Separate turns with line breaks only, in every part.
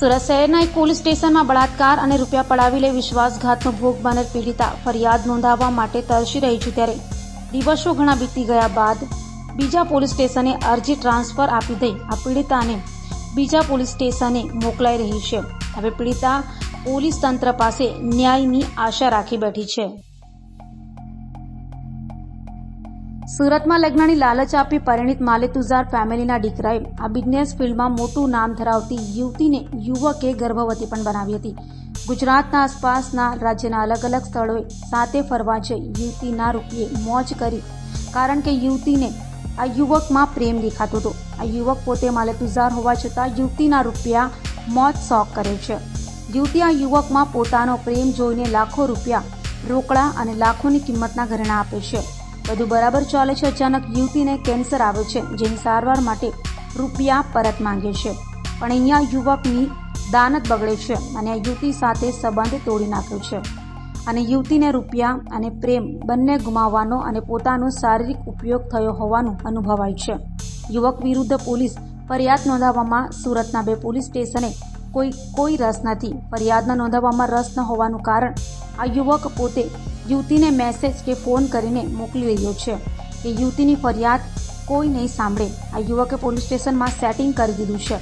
સુરત શહેરના એક પોલીસ સ્ટેશનમાં બળાત્કાર અને રૂપિયા પડાવી લે વિશ્વાસઘાતનો ભોગ બનેલ પીડિતા ફરિયાદ નોંધાવવા માટે તરસી રહી છે ત્યારે દિવસો ઘણા બીતી ગયા બાદ બીજા પોલીસ સ્ટેશને અરજી ટ્રાન્સફર આપી દઈ આ પીડિતાને બીજા પોલીસ સ્ટેશને મોકલાઈ રહી છે. હવે પીડિતા પોલીસ તંત્ર પાસે ન્યાયની આશા રાખી બેઠી છે. સુરતમાં લગ્નની લાલચ આપી પરિણીત માલેતુઝાર ફેમિલીના દીકરાએ આ બિઝનેસ ફિલ્ડમાં મોટું નામ ધરાવતી યુવતીને યુવકે ગર્ભવતી પણ બનાવી હતી. ગુજરાતના આસપાસના રાજ્યના અલગ અલગ સ્થળોએ સાથે ફરવા જઈ યુવતીના રૂપિયે મોજ કરી, કારણ કે યુવતીને આ યુવકમાં પ્રેમ દેખાતો હતો. આ યુવક પોતે માલેતુઝાર હોવા છતાં યુવતીના રૂપિયા મોજ શોખ કરે છે. યુવતી આ યુવકમાં પોતાનો પ્રેમ જોઈને લાખો રૂપિયા રોકડા અને લાખોની કિંમતના ઘરેણા આપે છે. બધું બરાબર ચાલે છે. અચાનક યુવતીને કેન્સર આવે છે, જેની સારવાર માટે રૂપિયા પરત માંગે છે. પણ અહીંયા યુવકની દાનત બગડે છે અને આ યુવતી સાથે સંબંધ તોડી નાખ્યો છે. અને યુવતીને રૂપિયા અને પ્રેમ બંને ગુમાવવાનો અને પોતાનો શારીરિક ઉપયોગ થયો હોવાનું અનુભવાય છે. યુવક વિરુદ્ધ પોલીસ ફરિયાદ નોંધાવવામાં સુરતના બે પોલીસ સ્ટેશને કોઈ કોઈ રસ નથી. ફરિયાદના નોંધાવવામાં રસ ન હોવાનું કારણ આ યુવક પોતે યુવતીને મેસેજ કે ફોન કરીને મોકલી રહ્યો છે. કે યુવતીની ફરિયાદ કોઈ નહીં સાંભળે. આ યુવકે પોલીસ સ્ટેશનમાં સેટિંગ કરી દીધું છે.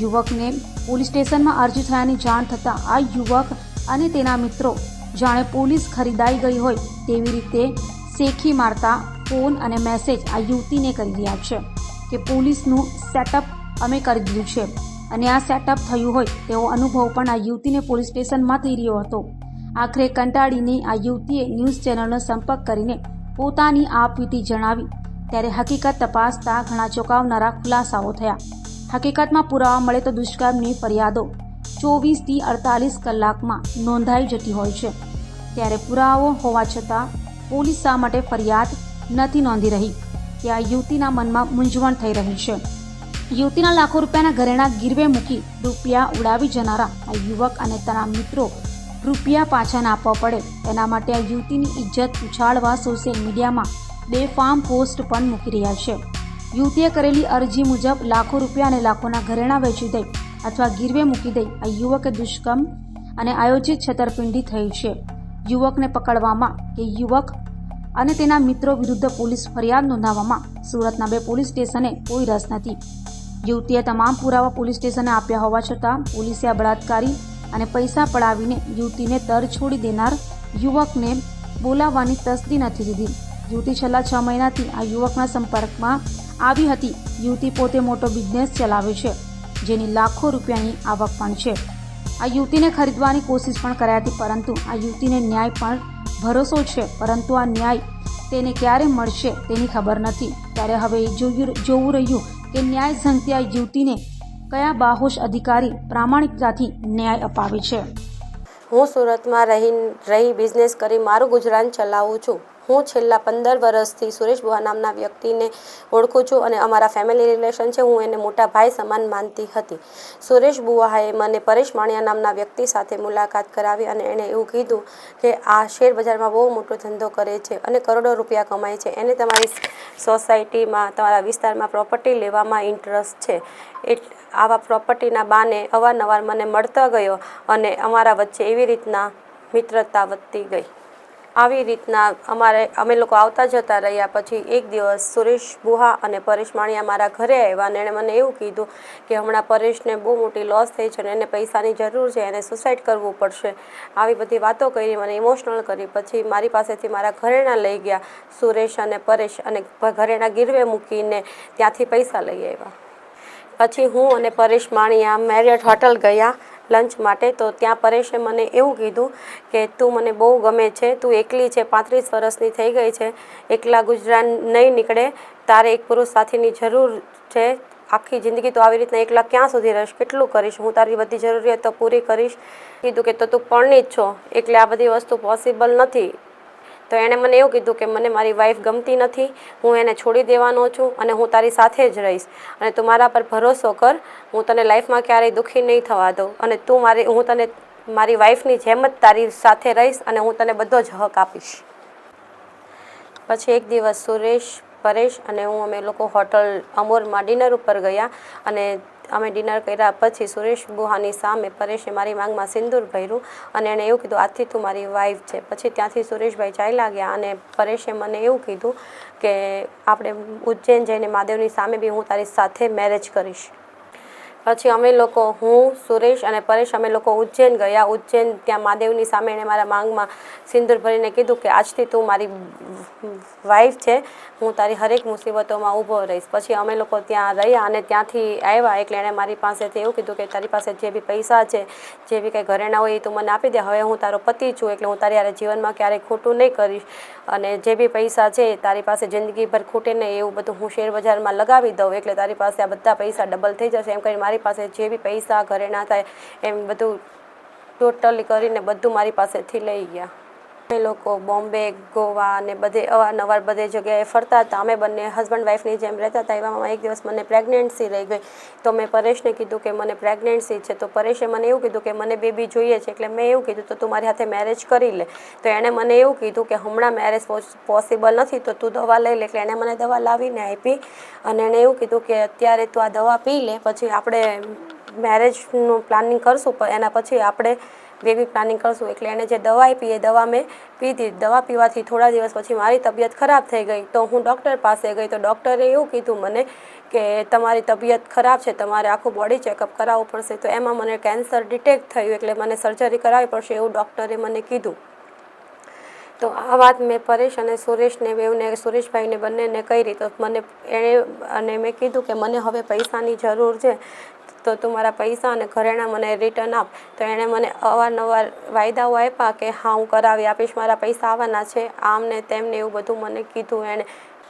યુવકને પોલીસ સ્ટેશનમાં અરજી થયાની જાણ થતાં આ યુવક અને તેના મિત્રો જાણે પોલીસ ખરીદાઈ ગઈ હોય તેવી રીતે શેખી મારતા ફોન અને મેસેજ આ યુવતીને કરી રહ્યા છે કે પોલીસનું સેટઅપ અમે કરી દીધું છે. અને આ સેટઅપ થયું હોય તેવો અનુભવ પણ આ યુવતીને પોલીસ સ્ટેશનમાં થઈ રહ્યો હતો. આખરે કંટાળીને આ યુવતીએ ન્યૂઝ ચેનલનો સંપર્ક કરીને પોતાની આપવીતી જણાવી. ત્યારે હકીકત તપાસતા ઘણા ચોંકાવનારા ખુલાસાઓ થયા. હકીકતમાં પુરાવા મળે તો દુષ્કર્મની ફરિયાદો ચોવીસથી અડતાલીસ કલાકમાં નોંધાઈ જતી હોય છે. ત્યારે પુરાવો હોવા છતાં પોલીસ શા માટે ફરિયાદ નથી નોંધી રહી? તે આ યુવતીના મનમાં મૂંઝવણ થઈ રહી છે? યુવતીના લાખો રૂપિયાના ઘરેણા ગીરવે મૂકી રૂપિયા ઉડાવી જનારા આ યુવક અને તેના મિત્રો રૂપિયા પાછા ના આપવા પડે. તેના માટે આ યુવતીની ઇજ્જત ઉછાળવા સોશિયલ મીડિયામાં બેફામ પોસ્ટ પણ મૂકી રહ્યા છે. યુવતીએ કરેલી અરજી મુજબ લાખો રૂપિયા અને લાખોના ઘરેણા વેચી દઈ અથવા ગીરવે મૂકી દઈ આ યુવકે દુષ્કર્મ અને આયોજિત છેતરપિંડી થઈ છે. યુવકને પકડવામાં કે યુવક અને તેના મિત્રો વિરુદ્ધ પોલીસ ફરિયાદ નોંધાવવામાં સુરતના બે પોલીસ સ્ટેશને કોઈ રસ નથી. યુવતીએ તમામ પુરાવા પોલીસ સ્ટેશને આપ્યા હોવા છતાં પોલીસે આ બળાત્કારી અને પૈસા પડાવીને યુવતીને તર છોડી દેનાર યુવકને બોલાવવાની તસ્દી નથી દીધી. યુવતી છેલ્લા છ મહિનાથી આ યુવકના સંપર્કમાં આવી હતી. યુવતી પોતે મોટો બિઝનેસ ચલાવે છે, જેની લાખો રૂપિયાની આવક પણ છે. આ યુવતીને ખરીદવાની કોશિશ પણ કરાઈ હતી, પરંતુ આ યુવતીને ન્યાય પણ ભરોસો છે, પરંતુ આ ન્યાય તેને ક્યારે મળશે તેની ખબર નથી. ત્યારે હવે એ જોયું જોવું રહ્યું કે ન્યાય ઝંખતી આ યુવતીને કયા બાહોશ અધિકારી પ્રામાણિકતાથી ન્યાય અપાવે છે?
હું સુરતમાં રહી રહી બિઝનેસ કરી મારું ગુજરાન ચલાવું છું. હું છેલ્લા પંદર વર્ષથી સુરેશ બુઆ નામના વ્યક્તિને ઓળખું છું અને અમારા ફેમિલી રિલેશન છે. હું એને મોટા ભાઈ સમાન માનતી હતી. સુરેશ બુઆએ મને પરેશ માણિયા નામના વ્યક્તિ સાથે મુલાકાત કરાવી અને એણે એવું કીધું કે, આ શેર બજારમાં બહુ મોટો ધંધો કરે છે અને કરોડો રૂપિયા કમાય છે. એને તમારી સોસાયટીમાં તમારા વિસ્તારમાં પ્રોપર્ટી લેવામાં ઇન્ટરેસ્ટ છે. એટ, આવા પ્રોપર્ટીના બાને અવારનવાર મને મળતા ગયો અને અમારા વચ્ચે એવી રીતના મિત્રતા વધતી ગઈ. આવી રીતના અમારે, અમે લોકો આવતા જતા રહ્યા પછી એક દિવસ સુરેશ બુહા અને પરેશ માણિયા મારા ઘરે આવ્યા અને એણે મને એવું કીધું કે હમણાં પરેશને બહુ મોટી લોસ થઈ છે અને એને પૈસાની જરૂર છે, એને સુસાઇડ કરવું પડશે. આવી બધી વાતો કરી, મને ઇમોશનલ કરી. પછી મારી પાસેથી મારા ઘરેણા લઈ ગયા, સુરેશ અને પરેશ અને ઘરેણા ગીરવે મૂકીને ત્યાંથી પૈસા લઈ આવ્યા. પછી હું અને પરેશ માણિયા મેરિયટ હોટલ ગયા. લંચ માટે, તો ત્યાં પરેશે મને એવું કીધું કે, તું મને બહુ ગમે છે, તું એકલી છે, પાંત્રીસ વર્ષની થઈ ગઈ છે, એકલા ગુજરાન નહીં નીકળે, તારે એક પુરુષ સાથીની જરૂર છે, આખી જિંદગી તો આવી રીતના એકલા ક્યાં સુધી રહીશ, કેટલું કરીશ, હું તારી બધી જરૂરિયાતો પૂરી કરીશ. કીધું કે, તો તું પરણી જ છો, એટલે આ બધી વસ્તુ પોસિબલ નથી. તો એણે મને એવું કીધું કે મને મારી વાઈફ ગમતી નથી, હું એને છોડી દેવાનો છું અને હું તારી સાથે જ રહીશ. અને તું મારા પર ભરોસો કર, હું તને લાઈફમાં ક્યારેય દુઃખી નહીં થવા દઉં. અને તું મારી, હું તને મારી વાઈફની જેમ જ તારી સાથે રહીશ અને હું તને બધો જ હક આપીશ. પછી એક દિવસ સુરેશ પરેશ અને હું, અમે લોકો હોટલ અમોરમાં ડિનર ઉપર ગયા અને અમે ડિનર કર્યા પછી સુરેશ બુહાની સામે પરેશે મારી માંગમાં સિંદૂર ભર્યું અને એણે એવું કીધું આજથી તું મારી વાઈફ છે. પછી ત્યાંથી સુરેશભાઈ ચાલ્યા ગયા અને પરેશે મને એવું કીધું કે, આપણે ઉજ્જૈન જઈને મહાદેવની સામે બી હું તારી સાથે મેરેજ કરીશ. પછી અમે લોકો, હું, સુરેશ અને પરેશ, અમે લોકો ઉજ્જૈન ગયા. ઉજ્જૈન ત્યાં મહાદેવની સામે એણે મારા માંગમાં સિંદૂર ભરીને કીધું કે આજથી તું મારી વાઈફ છે. હું તારી હરેક મુસીબતોમાં ઊભો રહીશ. પછી અમે લોકો ત્યાં રહ્યા અને ત્યાંથી આવ્યા એટલે એણે મારી પાસેથી એવું કીધું કે તારી પાસે જે બી પૈસા છે, જે બી કંઈ ઘરેણા હોય એ તું મને આપી દે. હવે હું તારો પતિ છું એટલે હું તારી આરે જીવનમાં ક્યારેય ખોટું નહીં કરીશ. અને જે બી પૈસા છે તારી પાસે જિંદગીભર ખૂટે નહીં. એવું બધું હું શેર બજારમાં લગાવી દઉં એટલે તારી પાસે આ બધા પૈસા ડબલ થઈ જશે. એમ કરીને મારી પાસે જે બી પૈસા ઘરે ના થાય, એમ બધું ટોટલી કરીને બધું મારી પાસેથી લઈ ગયા. અમે લોકો બોમ્બે, ગોવા અને બધે અવારનવાર બધે જગ્યાએ ફરતા હતા. અમે બંને હસબન્ડ વાઈફની જેમ રહેતા હતા. એવામાં એક દિવસ મને પ્રેગ્નન્સી રહી ગઈ. તો મેં પરેશને કીધું કે મને પ્રેગ્નન્સી છે. તો પરેશે મને એવું કીધું કે મને બેબી જોઈએ છે એટલે મેં એવું કીધું, તો તું મારી સાથે મેરેજ કરી લે. તો એણે મને એવું કીધું કે હમણાં મેરેજ પોસિબલ નથી, તો તું દવા લઈ લે. એટલે એણે મને દવા લાવીને આપી અને એણે એવું કીધું કે અત્યારે તું આ દવા પી લે, પછી આપણે મેરેજનું પ્લાનિંગ કરશું એના પછી આપણે બેબી પ્લાનિંગ કરશું. એટલે એને જે દવા આપી એ દવા મેં પીધી. દવા પીવાથી થોડા દિવસ પછી મારી તબિયત ખરાબ થઈ ગઈ. તો હું ડૉક્ટર પાસે ગઈ તો ડૉક્ટરે એવું કીધું મને કે તમારી તબિયત ખરાબ છે, તમારે આખું બોડી ચેકઅપ કરાવવું પડશે. તો એમાં મને કેન્સર ડિટેક્ટ થયું એટલે મને સર્જરી કરાવવી પડશે એવું ડૉક્ટરે મને કીધું. તો આ વાત મેં પરેશ અને સુરેશને બેવને સુરેશભાઈને બંનેને કરી. તો મને એણે અને મેં કીધું કે મને હવે પૈસાની જરૂર છે. તો તું મારા પૈસા અને ઘરેણાં મને રિટર્ન આપ. તો એણે મને અવારનવાર વાયદાઓ આપ્યા કે હા, હું કરાવી આપીશ, મારા પૈસા આવવાના છે. આમ ને તેમને એવું બધું મને કીધું એણે.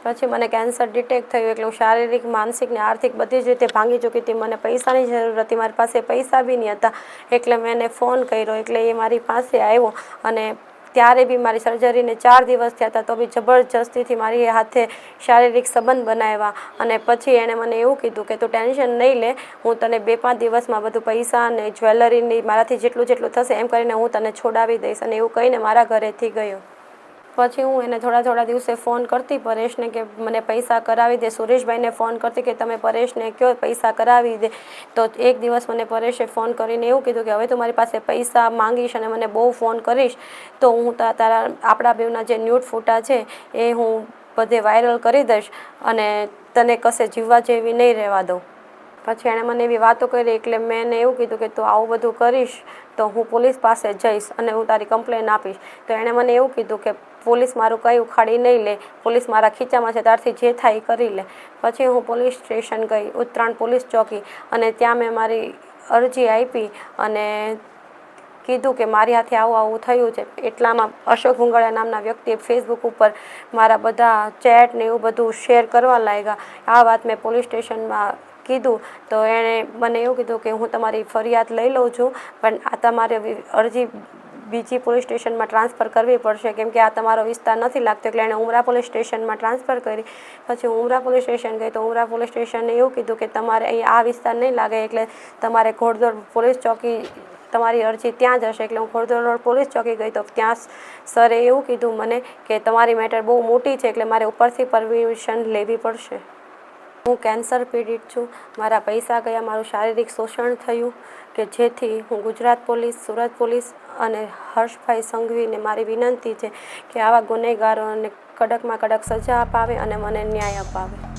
પછી મને કેન્સર ડિટેક્ટ થયું એટલે હું શારીરિક, માનસિક ને આર્થિક બધી જ રીતે ભાંગી ચૂકી હતી. મને પૈસાની જરૂર હતી. મારી પાસે પૈસા બી નહીં હતા એટલે મેં એને ફોન કર્યો. એટલે એ મારી પાસે આવ્યો અને ત્યારે બી મારી સર્જરીને ચાર દિવસ થયા હતા, તો બી જબરજસ્તીથી મારી હાથે શારીરિક સંબંધ બનાવ્યા. અને પછી એણે મને એવું કીધું કે, તું ટેન્શન નહીં લે, હું તને બે પાંચ દિવસમાં બધું પૈસા અને જ્વેલરીની મારાથી જેટલું જેટલું થશે, એમ કરીને હું તને છોડાવી દઈશ. અને એવું કહીને મારા ઘરેથી ગયો. પછી હું એને થોડા થોડા દિવસે ફોન કરતી પરેશને કે મને પૈસા કરાવી દે. સુરેશભાઈને ફોન કરતી કે તમે પરેશને કહો પૈસા કરાવી દે. તો એક દિવસ મને પરેશે ફોન કરીને એવું કીધું કે હવે તું મારી પાસે પૈસા માંગીશ અને મને બહુ ફોન કરીશ. તો હું તારા આપણા બેવના જે ન્યૂટ ફોટા છે એ હું બધે વાયરલ કરી દઈશ અને તને કશે જીવવા જેવી નહીં રહેવા દઉં. પછી એણે મને એવી વાતો કરી એટલે મેં એને એવું કીધું કે તું આવું બધું કરીશ તો હું પોલીસ પાસે જઈશ અને હું તારી કમ્પ્લેન આપીશ. તો એણે મને એવું કીધું કે પોલીસ મારું કંઈ ઉખાડી નહીં લે, પોલીસ મારા ખીચામાં છે ત્યારથી જે થાય એ કરી લે. પછી હું પોલીસ સ્ટેશન ગઈ, ઉત્તરાયણ પોલીસ ચોકી અને ત્યાં મેં મારી અરજી આપી અને કીધું કે મારી હાથે આવું આવું થયું છે. એટલામાં અશોક ભુંગળિયા નામના વ્યક્તિએ ફેસબુક ઉપર મારા બધા ચેટ ને એવું બધું શેર કરવા લાગ્યા. આ વાત મેં પોલીસ સ્ટેશનમાં કીધું, તો એણે મને એવું કીધું કે હું તમારી ફરિયાદ લઈ લઉં છું, પણ આ તમારે અરજી બીજી પોલીસ સ્ટેશનમાં ટ્રાન્સફર કરવી પડશે, કેમ કે આ તમારો વિસ્તાર નથી લાગતો, એટલે એણે ઉમરા પોલીસ સ્ટેશનમાં ટ્રાન્સફર કરી. પછી ઉમરા પોલીસ સ્ટેશન ગઈ, તો ઉમરા પોલીસ સ્ટેશને એવું કીધું કે તમારે અહીં આ વિસ્તાર નહીં લાગે, એટલે તમારે ઘોડદોડ પોલીસ ચોકી તમારી અરજી ત્યાં જ હશે, એટલે હું ઘોડદોડ રોડ પોલીસ ચોકી ગઈ, તો ત્યાં સરે એવું કીધું મને કે તમારી મેટર બહુ મોટી છે, એટલે મારે ઉપરથી પરમિશન લેવી પડશે. હું કેન્સર પીડિત છું. મારા પૈસા ગયા, મારું શારીરિક શોષણ થયું કે જેથી હું ગુજરાત પોલીસ, સુરત પોલીસ અને હર્ષભાઈ સંઘવીને મારી વિનંતી છે કે આવા ગુનેગારોને કડકમાં કડક સજા અપાવે અને મને ન્યાય અપાવે.